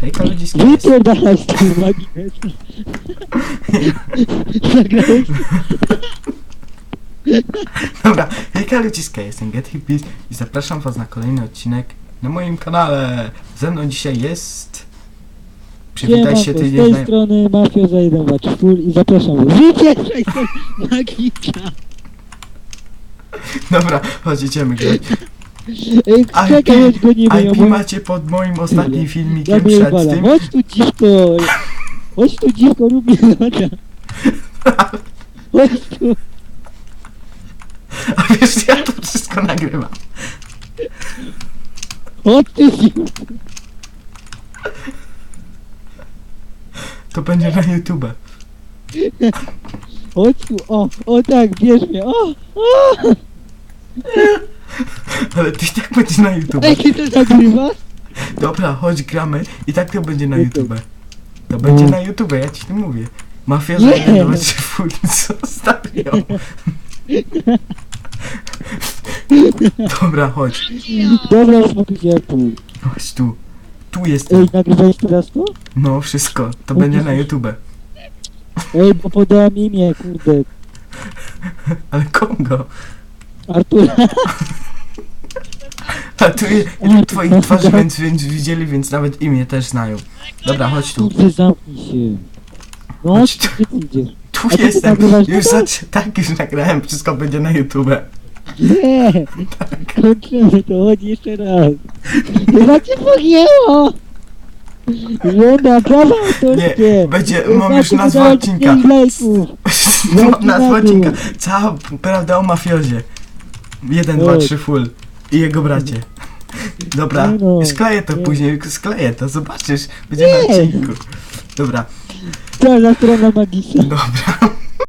Hejka ludziska, jest... Wypierdalaj z tym magnesem. Zagrałeś? Dobra, hejka ludziska, jestem Get Hippies i zapraszam was na kolejny odcinek na moim kanale. Ze mną dzisiaj jest... Przywitaj się ty z tej jedna... strony Mafio za 1 2 full i zapraszam was. Wypierdalaj z magika. Dobra, chodź, idziemy grać. Czekaj, chodź gonimy ją. IP bo- macie pod moim ostatnim Ja filmikiem mnie przed tym. Chodź tu dziwko. Chodź tu dziwko, rób mi. Chodź tu. A wiesz, ja to wszystko nagrywam. Chodź tu dziwko. To będzie na YouTube. Chodź tu. O, o tak, bierz mnie. O, o. Ale ty i tak będzie na YouTube. Ej, ty nagrywasz? Dobra, chodź, gramy. I tak to będzie na YouTube. To będzie na YouTube, ja ci to mówię. Mafia Nie. zajmować się full, zostaw ją. Dobra, chodź. Dobra, uspokój się. Chodź tu. Tu jestem. Ej, nagrywałeś teraz to? No, wszystko. To będzie na YouTube. Ej, bo podałam imię, kurde. Ale Kongo. Artura. A tu jest Ej, twoich twarzy, więc, więc widzieli, więc nawet imię też znają. Dobra, chodź tu. Zamknij się. No, Chodź tu. gdzie ty idziesz? Tu A ty jestem. nagrywasz Już to? zac- tak, już nagrałem. Wszystko będzie na YouTube. Nie! Kończymy to, chodź jeszcze raz. Chyba cię pogięło! Żona, prawa autorskie! Nie, będzie, mam już nazwę odcinka. Mam nazwę odcinka. Cała prawda o mafiozie. Jeden, dwa, trzy full. I jego bracie. Dobra, Nie no, skleję to nie. później, skleję to, zobaczysz. Będzie na odcinku. Dobra, strona magisa. dobra.